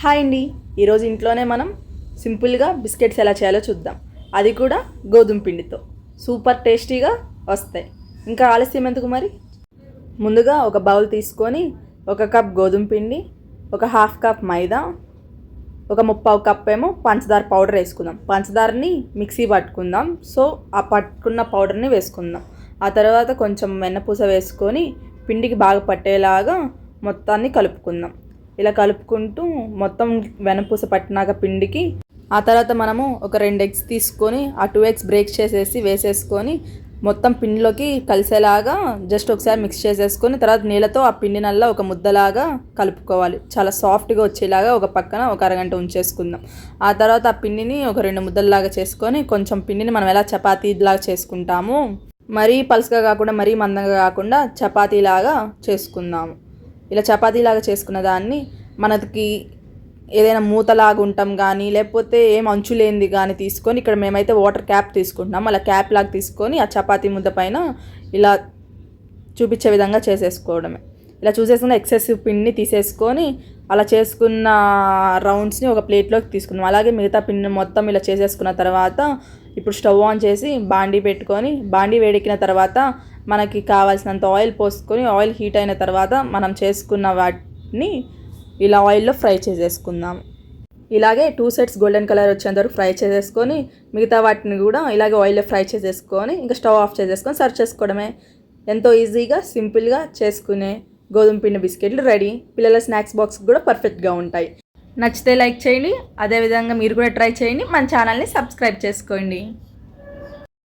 Hi అండి. ఈరోజు ఇంట్లోనే మనం సింపుల్గా బిస్కెట్స్ ఎలా చేయాలో చూద్దాం. అది కూడా గోధుమ పిండితో. సూపర్ టేస్టీగా వస్తాయి. ఇంకా ఆలస్యం ఎందుకు మరి? ముందుగా ఒక బౌల్ తీసుకొని ఒక కప్ గోధుమ పిండి ఒక హాఫ్ కప్ మైదా ఒక ముప్పావు కప్ ఏమో పంచదార పౌడర్ వేసుకుందాం. పంచదారని మిక్సీ పట్టుకుందాం. సో ఆ పట్టుకున్న పౌడర్ని వేసుకుందాం. ఆ తర్వాత కొంచెం వెన్నపూస వేసుకొని పిండికి బాగా పట్టేలాగా మొత్తాన్ని కలుపుకుందాం. ఇలా కలుపుకుంటూ మొత్తం వెనపూస పట్టినాక పిండికి ఆ తర్వాత మనము ఒక రెండు ఎగ్స్ తీసుకొని ఆ టూ ఎగ్స్ బ్రేక్ చేసేసి వేసేసుకొని మొత్తం పిండిలోకి కలిసేలాగా జస్ట్ ఒకసారి మిక్స్ చేసేసుకొని తర్వాత నీళ్ళతో ఆ పిండినల్లా ఒక ముద్దలాగా కలుపుకోవాలి. చాలా సాఫ్ట్గా వచ్చేలాగా ఒక పక్కన ఒక అరగంట ఉంచేసుకుందాం. ఆ తర్వాత ఆ పిండిని ఒక రెండు ముద్దల్లాగా చేసుకొని కొంచెం పిండిని మనం ఎలా చపాతీలాగా చేసుకుంటాము మరీ పలుసగా కాకుండా మరీ మందంగా కాకుండా చపాతీలాగా చేసుకుందాము. ఇలా చపాతీలాగా చేసుకున్న దాన్ని మనకి ఏదైనా మూతలాగా ఉంటాం కానీ లేకపోతే ఏం అంచులేంది కానీ తీసుకొని ఇక్కడ మేమైతే వాటర్ క్యాప్ తీసుకుంటున్నాం. అలా క్యాప్ లాగా తీసుకొని ఆ చపాతీ ముద్ద పైన ఇలా చూపించే విధంగా చేసేసుకోవడమే. ఇలా చూసేసుకున్న ఎక్సెసివ్ పిండిని తీసేసుకొని అలా చేసుకున్న రౌండ్స్ని ఒక ప్లేట్లోకి తీసుకున్నాం అలాగే మిగతా పిండిని మొత్తం ఇలా చేసేసుకున్న తర్వాత ఇప్పుడు స్టవ్ ఆన్ చేసి బాండీ పెట్టుకొని బాండీ వేడెక్కిన తర్వాత మనకి కావాల్సినంత ఆయిల్ పోసుకొని ఆయిల్ హీట్ అయిన తర్వాత మనం చేసుకున్న వాటిని ఇలా ఆయిల్లో ఫ్రై చేసేసుకుందాం. ఇలాగే టూ సెట్స్ గోల్డెన్ కలర్ వచ్చేంత వరకు ఫ్రై చేసేసుకొని మిగతా వాటిని కూడా ఇలాగే ఆయిల్లో ఫ్రై చేసేసుకొని ఇంకా స్టవ్ ఆఫ్ చేసేసుకొని సర్వ్ చేసుకోవడమే. ఎంతో ఈజీగా సింపుల్గా చేసుకునే గోధుమ పిండి బిస్కెట్లు రెడీ. పిల్లల స్నాక్స్ బాక్స్ కూడా పర్ఫెక్ట్గా ఉంటాయి. నచ్చితే లైక్ చేయండి. అదేవిధంగా మీరు కూడా ట్రై చేయండి. మన ఛానల్ని సబ్స్క్రైబ్ చేసుకోండి.